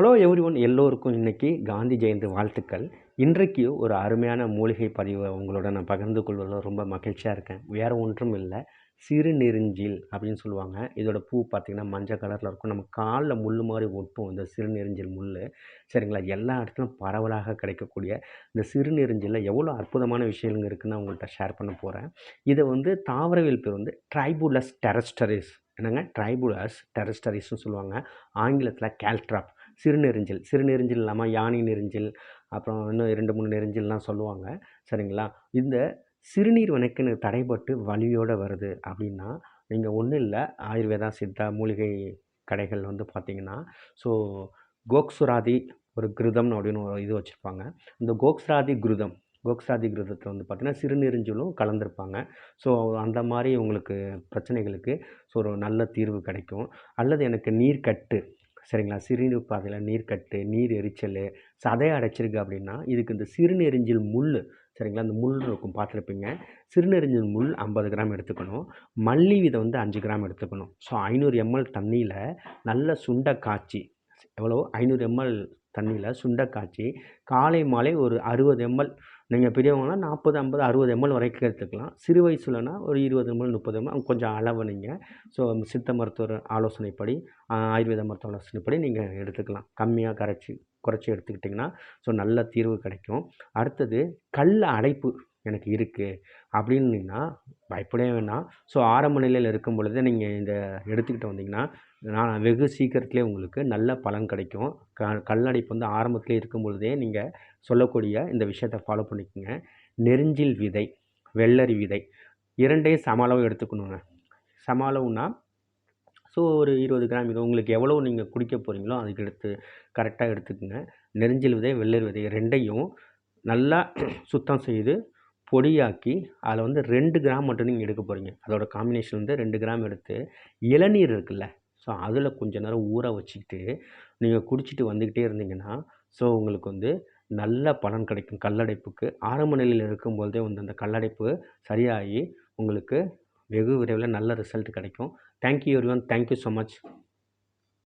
Hello every one எல்லோருக்கும் இன்றைக்கி காந்தி ஜெயந்தி வாழ்த்துக்கள். இன்றைக்கு ஒரு அருமையான மூலிகை பதிவை உங்களோட நான் பகிர்ந்து கொள்வதில் ரொம்ப மகிழ்ச்சியாக இருக்கேன். வேறு ஒன்றும் இல்லை. சிறுநெருஞ்சில் அப்படின்னு சொல்லுவாங்க. இதோட பூ பார்த்திங்கன்னா மஞ்சள் கலரில் இருக்கும். நம்ம காலில் முள் மாதிரி ஒட்டும் இந்த சிறுநெருஞ்சில் முள் சரிங்களா? எல்லா இடத்துலையும் பரவலாக கிடைக்கக்கூடிய இந்த சிறுநெருஞ்சில் எவ்வளோ அற்புதமான விஷயங்கள் இருக்குதுன்னு உங்கள்கிட்ட ஷேர் பண்ண போகிறேன் இதை வந்து தாவரவியல் பேர் வந்து ட்ரைபுலஸ் டெரஸ்டரிஸ் என்னங்க? ட்ரைபுலஸ் டெரஸ்டரிஸ்னு சொல்லுவாங்க. ஆங்கிலத்தில் கேல்ட்ராப் சிறுநெருஞ்சில் சிறுநெருஞ்சில் இல்லாமல் யானை நெருஞ்சில் அப்புறம் இன்னும் ரெண்டு மூணு நெருஞ்சில்லாம் சொல்லுவாங்க. சரிங்களா? இந்த சிறுநீர் வனைக்குன்னு தடைபட்டு வலியோடு வருது அப்படின்னா நீங்கள் ஒன்றும் இல்லை. ஆயுர்வேதா சித்தா மூலிகை கடைகள் வந்து பார்த்திங்கன்னா ஸோ கோக்ஸுராதி ஒரு கிருதம் அப்படின்னு ஒரு இது வச்சுருப்பாங்க. இந்த கோக்ஸ்ராதி கிருதம் கோக்ஸ்ராதி கிருதத்தில் வந்து பார்த்திங்கன்னா சிறுநெருஞ்சிலும் கலந்துருப்பாங்க. ஸோ அந்த மாதிரி உங்களுக்கு பிரச்சனைகளுக்கு ஸோ ஒரு நல்ல தீர்வு கிடைக்கும். அல்லது எனக்கு நீர்க்கட்டு சரிங்களா? சிறுநீர் பாதையில் நீர்க்கட்டு நீர் எரிச்சல் சதையை அடைச்சிருக்கு அப்படின்னா இதுக்கு இந்த சிறுநெறிஞ்சில் முள் சரிங்களா? அந்த முள் இருக்கும் பார்த்துருப்பீங்க. சிறுநெருஞ்சில் முள் ஐம்பது கிராம் எடுத்துக்கணும். மல்லி விதை வந்து அஞ்சு கிராம் எடுத்துக்கணும். ஸோ ஐநூறு எம்எல் தண்ணியில் நல்ல சுண்டை காய்ச்சி எவ்வளோ ஐநூறு எம்எல் தண்ணியில் சுண்டை காய்ச்சி காலை மாலை ஒரு அறுபது எம்எல் நீங்கள் பெரியவங்கன்னா நாற்பது ஐம்பது அறுபது எம்எல் வரைக்கும் எடுத்துக்கலாம். சிறு வயசுலனா ஒரு இருபது எம்எல் முப்பது எம்எல் கொஞ்சம் அளவு நீங்கள் ஸோ சித்த மருத்துவர் ஆலோசனைப்படி ஆயுர்வேத மருத்துவ ஆலோசனைப்படி நீங்கள் எடுத்துக்கலாம். கம்மியாக கரைச்சி குறைச்சி எடுத்துக்கிட்டிங்கன்னா ஸோ நல்ல தீர்வு கிடைக்கும். அடுத்தது கல் அடைப்பு. எனக்கு இருக்குது அப்படின்னா பயப்படவே வேணாம் ஸோ ஆரம்ப நிலையில் இருக்கும் பொழுதே நீங்கள் இந்த எடுத்துக்கிட்டு வந்தீங்கன்னா நான் வெகு சீக்கிரத்துலேயே உங்களுக்கு நல்ல பலன் கிடைக்கும். க கல்லடைப்பு வந்து ஆரம்பத்திலே இருக்கும் பொழுதே நீங்கள் சொல்லக்கூடிய இந்த விஷயத்தை ஃபாலோ பண்ணிக்கோங்க. நெருஞ்சில் விதை வெள்ளரி விதை இரண்டையும் சம அளவு எடுத்துக்கணுங்க. சம அளவுனா ஸோ ஒரு இருபது கிராம் இது உங்களுக்கு எவ்வளோ நீங்கள் குடிக்க போகிறீங்களோ அதுக்கு எடுத்து கரெக்டாக எடுத்துக்கோங்க. நெருஞ்சில் விதை வெள்ளரி விதை ரெண்டையும் நல்லா சுத்தம் செய்து பொடியாக்கி அதில் வந்து ரெண்டு கிராம் மட்டும் நீங்கள் எடுக்க போகிறீங்க. அதோட காம்பினேஷன் வந்து ரெண்டு கிராம் எடுத்து இளநீர் இருக்குல்ல ஸோ அதில் கொஞ்ச நேரம் ஊற வச்சுக்கிட்டு நீங்கள் குடிச்சிட்டு வந்துக்கிட்டே இருந்தீங்கன்னா ஸோ உங்களுக்கு வந்து நல்ல பலன் கிடைக்கும். கல்லடைப்புக்கு ஆரம்ப நிலையில் இருக்கும்போதே வந்து அந்த கல்லடைப்பு சரியாகி உங்களுக்கு வெகு விரைவில் நல்ல ரிசல்ட் கிடைக்கும். Thank you everyone thank you so much